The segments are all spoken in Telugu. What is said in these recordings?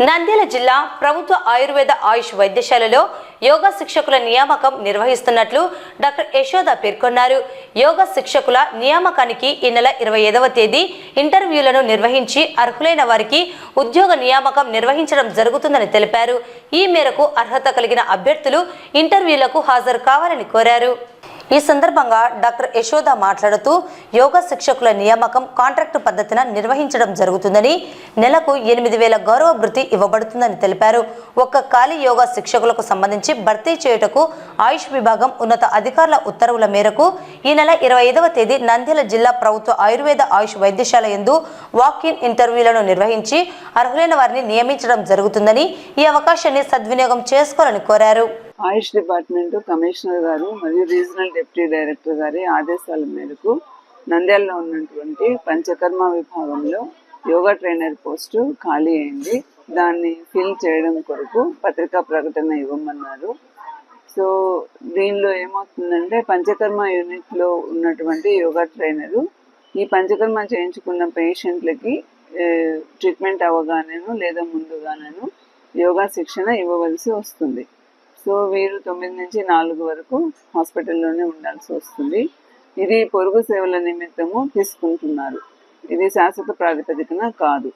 నంద్యాల జిల్లా ప్రభుత్వ ఆయుర్వేద ఆయుష్ వైద్యశాలలో యోగా శిక్షకుల నియామకం నిర్వహిస్తున్నట్లు డాక్టర్ యశోద పేర్కొన్నారు. యోగా శిక్షకుల నియామకానికి ఈ నెల ఇరవై ఐదవ తేదీ ఇంటర్వ్యూలను నిర్వహించి అర్హులైన వారికి ఉద్యోగ నియామకం నిర్వహించడం జరుగుతుందని తెలిపారు. ఈ మేరకు అర్హత కలిగిన అభ్యర్థులు ఇంటర్వ్యూలకు హాజరు కావాలని కోరారు. ఈ సందర్భంగా డాక్టర్ యశోద మాట్లాడుతూ యోగా శిక్షకుల నియామకం కాంట్రాక్టు పద్ధతిన నిర్వహించడం జరుగుతుందని నెలకు ఎనిమిది వేల గౌరవ భృతి ఇవ్వబడుతుందని తెలిపారు. ఒక్క ఖాళీ యోగా శిక్షకులకు సంబంధించి భర్తీ చేయుటకు ఆయుష్ విభాగం ఉన్నత అధికారుల ఉత్తర్వుల మేరకు ఈ నెల ఇరవై ఐదవ తేదీ నంద్యాల జిల్లా ప్రభుత్వ ఆయుర్వేద ఆయుష్ వైద్యశాల యందు వాక్ ఇన్ ఇంటర్వ్యూలను నిర్వహించి అర్హులైన వారిని నియమించడం జరుగుతుందని ఈ అవకాశాన్ని సద్వినియోగం చేసుకోవాలని కోరారు. ఆయుష్ డిపార్ట్మెంట్ కమిషనర్ గారు మరియు రీజనల్ డిప్యూటీ డైరెక్టర్ గారి ఆదేశాల మేరకు నంద్యాలలో ఉన్నటువంటి పంచకర్మ విభాగంలో యోగా ట్రైనర్ పోస్టు ఖాళీ అయింది. దాన్ని ఫిల్ చేయడం కొరకు పత్రికా ప్రకటన ఇవ్వమన్నారు. సో దీనిలో ఏమవుతుందంటే పంచకర్మ యూనిట్లో ఉన్నటువంటి యోగా ట్రైనరు ఈ పంచకర్మ చేయించుకున్న పేషెంట్లకి ట్రీట్మెంట్ అవ్వగానేను లేదా ముందుగానేను యోగా శిక్షణ ఇవ్వవలసి వస్తుంది. సో వీరు తొమ్మిది నుంచి నాలుగు వరకు హాస్పిటల్లోనే ఉండాల్సి వస్తుంది. ఇది పొరుగు సేవల నిమిత్తము తీసుకుంటున్నారు. ఇది శాశ్వత ప్రాతిపదికన కాదు.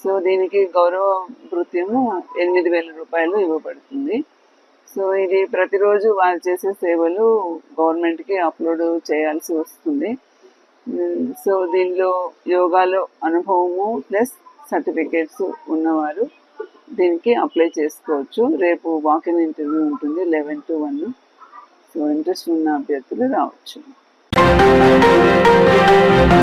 సో దీనికి గౌరవ భృత్యము ఎనిమిది వేల రూపాయలు ఇవ్వబడుతుంది. సో ఇది ప్రతిరోజు వారు చేసే సేవలు గవర్నమెంట్కి అప్లోడ్ చేయాల్సి వస్తుంది. సో దీనిలో యోగాలో అనుభవము ప్లస్ సర్టిఫికేట్స్ ఉన్నవారు దీనికి అప్లై చేసుకోవచ్చు. రేపు వాకింగ్ ఇంటర్వ్యూ ఉంటుంది. Eleven to one so interest ఉన్న అభ్యర్థులు రావచ్చు.